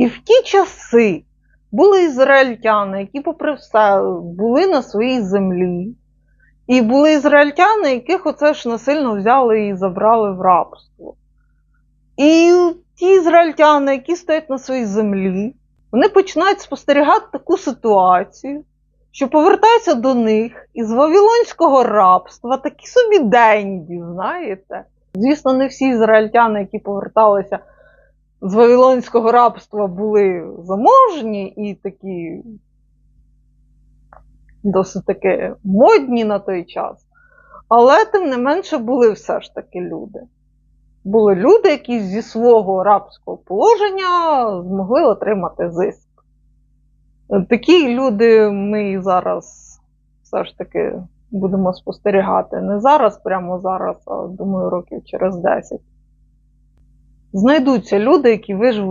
І в ті часи були ізраїльтяни, які, попри все, були на своїй землі. І були ізраїльтяни, яких оце ж насильно взяли і забрали в рабство. І ті ізраїльтяни, які стоять на своїй землі, вони починають спостерігати таку ситуацію, що повертаються до них із вавилонського рабства, такі собі денді, знаєте. Звісно, не всі ізраїльтяни, які поверталися з вавилонського рабства, були заможні і такі досить таки модні на той час. Але тим не менше були все ж таки люди. Були люди, які зі свого рабського положення змогли отримати зиск. Такі люди ми і зараз все ж таки будемо спостерігати. Не зараз, прямо зараз, а думаю, років через 10. Знайдуться люди, які виживуть